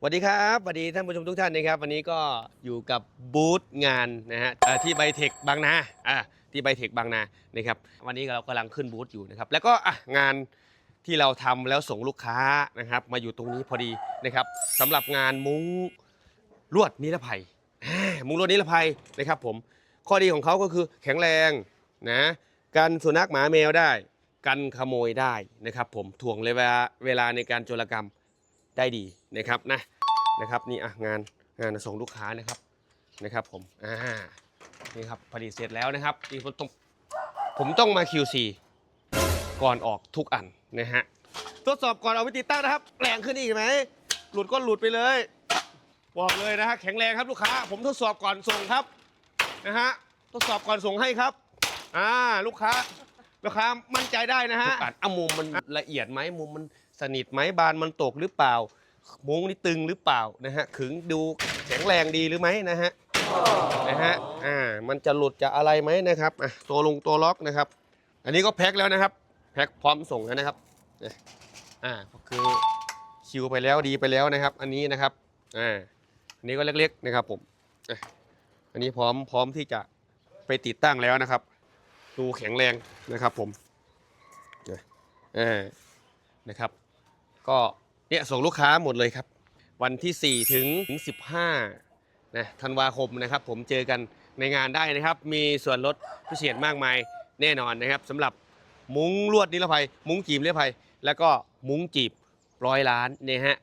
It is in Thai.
สวัสดีครับสวัสดีท่านผู้ชมทุกท่านนะครับ วันนี้ก็อยู่กับบูธงานนะฮะอ่อที่ไบเทคบางนาอ่าที่ไบเทคบางนานะครับวันนี้เรากำลังขึ้นบูธอยู่นะครับ แล้วก็อะงานที่เราทำแล้วส่งลูกค้านะครับ มาอยู่ตรงนี้พอดีนะครับสำหรับงานมุ้งลวดนิรภัยอ่ามุ้งลวดนิรภัยนะครับผมข้อดีของเขาก็คือแข็งแรงนะกันสุนัขหมาแมวได้ กันขโมยได้นะครับผมถ่วงเวลาเวลาในการโจรกรรม ได้ดีนะครับนะนะครับนี่อะงานงานส่งลูกค้านะครับนะครับผมอ่านี่ครับผลิตเสร็จแล้วนะครับนี่ผมต้องผมต้องมา QC ก่อนออกทุกอันนะฮะทดสอบก่อนเอาไปติดตั้งนะครับแรงขึ้นอีกไหมหลุดก็หลุดไปเลย บอกเลยนะฮะแข็งแรงครับลูกค้า ผมทดสอบก่อนส่งครับนะฮะทดสอบก่อนส่งให้ครับอ่าลูกค้า ลูกค้ามั่นใจได้นะฮะอะมุมมันละเอียดไหมมุมมันสนิทไหมบานมันตกหรือเปล่ามุ้งนี่ตึงหรือเปล่านะฮะขึงดูแข็งแรงดีหรือไหมนะฮะนะฮะอ่ามันจะหลุดจะอะไรไหมนะครับอะตัวลงตัวล็อกนะครับ อันนี้ก็แพ็คแล้วนะครับ แพ็คพร้อมส่งแล้วนะครับอ่าก็คือคิวไปแล้วดีไปแล้วนะครับ อันนี้นะครับอ่าอันนี้ก็เล็กๆนะครับผมอะอันนี้พร้อมพร้อมที่จะไปติดตั้งแล้วนะครับ ดูแข็งแรงนะครับผมเนี่ยอ่านะครับ ก็เนี่ยส่งลูกค้าหมดเลยครับ วันที่4ถึง 15นะธันวาคมนะครับ ผมเจอกันในงานได้นะครับ มีส่วนลดพิเศษมากมายแน่นอนนะครับสำหรับมุ้งลวดนิรภัย มุ้งจีบนิรภัย แล้วก็มุ้งจีบร้อยล้านเนี่ยฮะ